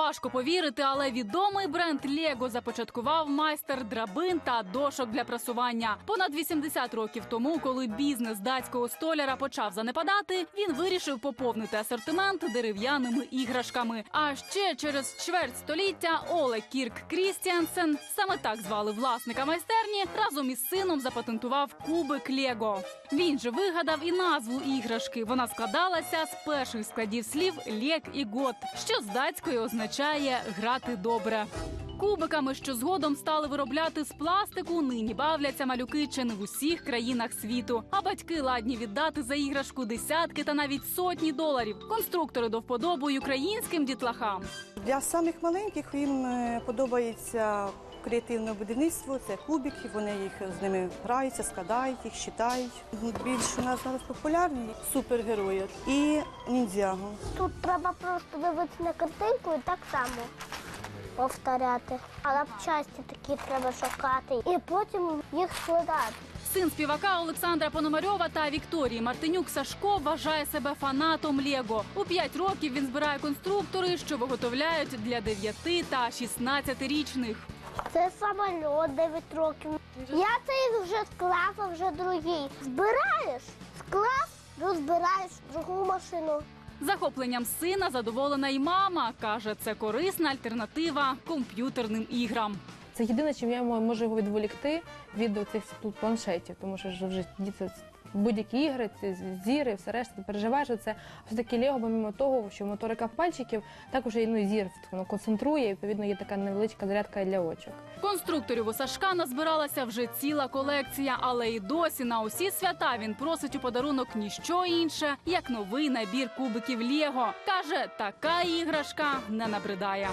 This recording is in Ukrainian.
Важко повірити, але відомий бренд Лего започаткував майстер драбин та дошок для прасування. Понад 80 років тому, коли бізнес датського столяра почав занепадати, він вирішив поповнити асортимент дерев'яними іграшками. А ще через чверть століття Оле Кірк Крістіансен, саме так звали власника майстерні, разом із сином запатентував кубик Лего. Він же вигадав і назву іграшки. Вона складалася з перших складів слів лєк і гот, що з датської означає грати добре. Кубиками, що згодом стали виробляти з пластику, нині бавляться малюки чи не в усіх країнах світу. А батьки ладні віддати за іграшку десятки та навіть сотні доларів. Конструктори до вподоби й українським дітлахам. Для самих маленьких їм е, подобається креативне будівництво, це кубики, вони їх з ними граються, складають їх, читають. Більш у нас зараз популярні супергерої і ніндзяго. Тут треба просто дивитися на картинку і так само повторяти. А часті такі треба шукати і потім їх складати. Син співака Олександра Пономарьова та Вікторії Мартинюк Сашко вважає себе фанатом Лего. У 5 років він збирає конструктори, що виготовляють для 9 та 16-річних. Це самольот 9 років. Я цей вже склав, а вже другий. Збираєш, склав, розбираєш другу машину. Захопленням сина задоволена й мама. Каже, це корисна альтернатива комп'ютерним іграм. Це єдине, чим я можу його відволікти від цих планшетів, тому що ж вже діти будь-які ігри, ці зіри, все решта, ти переживаєш це. А все-таки Лего, помимо того, що моторика пальчиків, також і ну, зір воно концентрує, і, відповідно, є така невеличка зарядка для очок. Конструкторів у Сашка назбиралася вже ціла колекція, але і досі на усі свята він просить у подарунок ніщо інше, як новий набір кубиків Лего. Каже, така іграшка не набридає.